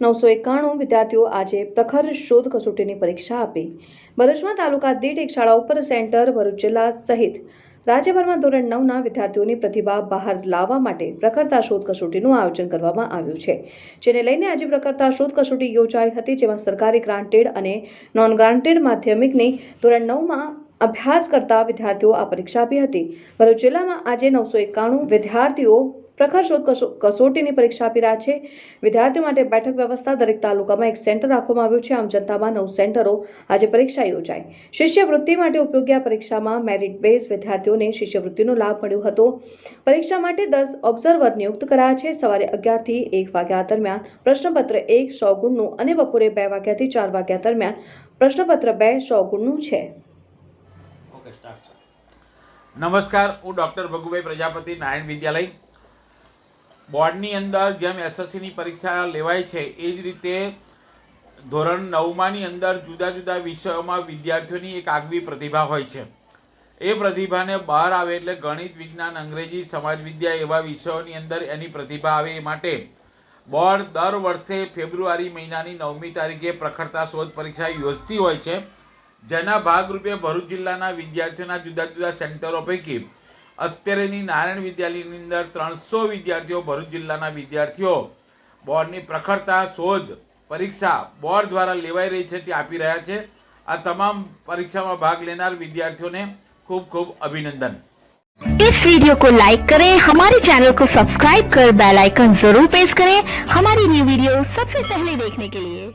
નવસો એકાણું વિદ્યાર્થીઓ આજે પ્રખર શોધ કસોટીની પરીક્ષા આપી. ભરૂચમાં તાલુકા દીઠ એક શાળા ઉપર સેન્ટર, ભરૂચ જિલ્લા સહિત રાજ્યભરમાં ધોરણ નવના વિદ્યાર્થીઓની પ્રતિભા બહાર લાવવા માટે પ્રખરતા શોધ કસોટીનું આયોજન કરવામાં આવ્યું છે, જેને લઈને આજે પ્રખરતા શોધ કસોટી યોજાઈ હતી, જેમાં સરકારી ગ્રાન્ટેડ અને નોન ગ્રાન્ટેડ માધ્યમિકની ધોરણ નવમાં અભ્યાસ કરતા વિદ્યાર્થીઓ આ પરીક્ષા આપી હતી. ભરૂચ જિલ્લામાં આજે નવસો એકાણું વિદ્યાર્થીઓ પ્રખર શોધ કસોટીની પરીક્ષા આપી રહ્યા છે. વિદ્યાર્થીઓ માટે બેઠક વ્યવસ્થા દરેક તાલુકામાં એક સેન્ટર રાખવામાં આવ્યું છે. આમ જનતામાં નવ સેન્ટરો આજે પરીક્ષા યોજાઈ. શિષ્યવૃત્તિ માટે ઉપયોગી આ પરીક્ષામાં મેરિટ બેઝ વિદ્યાર્થીઓને શિષ્યવૃત્તિનો લાભ મળ્યો હતો. પરીક્ષા માટે દસ ઓબ્ઝર્વર નિયુક્ત કરાયા છે. સવારે અગિયારથી એક વાગ્યા દરમિયાન પ્રશ્નપત્ર એક સો ગુણનું અને બપોરે બે વાગ્યાથી ચાર વાગ્યા દરમિયાન પ્રશ્નપત્ર બે સો ગુણનું છે. નમસ્કાર, હું ડૉક્ટર ભગુભાઈ પ્રજાપતિ, નારાયણ વિદ્યાલય. બોર્ડની અંદર જેમ એસએસસીની પરીક્ષા લેવાય છે, એ જ રીતે ધોરણ નવમાની અંદર જુદા જુદા વિષયોમાં વિદ્યાર્થીઓની એક આગવી પ્રતિભા હોય છે. એ પ્રતિભાને બહાર આવે એટલે ગણિત, વિજ્ઞાન, અંગ્રેજી, સમાજ, વિદ્યા એવા વિષયોની અંદર એની પ્રતિભા આવે એ માટે બોર્ડ દર વર્ષે ફેબ્રુઆરી મહિનાની નવમી તારીખે પ્રખરતા શોધ પરીક્ષા યોજતી હોય છે. જેના ભાગરૂપે ભરૂચ જિલ્લાના વિદ્યાર્થીઓના જુદા જુદા સેન્ટરો પૈકી અત્યારેની નારાયણ વિદ્યાલયની અંદર ત્રણસો વિદ્યાર્થીઓ ભરૂચ જિલ્લાના વિદ્યાર્થીઓ બોર્ડની પ્રખરતા શોધ પરીક્ષા બોર્ડ દ્વારા લેવાઈ રહી છે તે આપી રહ્યા છે આ તમામ પરીક્ષામાં ભાગ લેનાર વિદ્યાર્થીઓને ખૂબ ખૂબ અભિનંદન इस वीडियो को लाइक करें हमारे चैनल को सब्सक्राइब कर बेल आइकन जरूर प्रेस करें हमारी न्यू वीडियो सबसे पहले देखने के लिए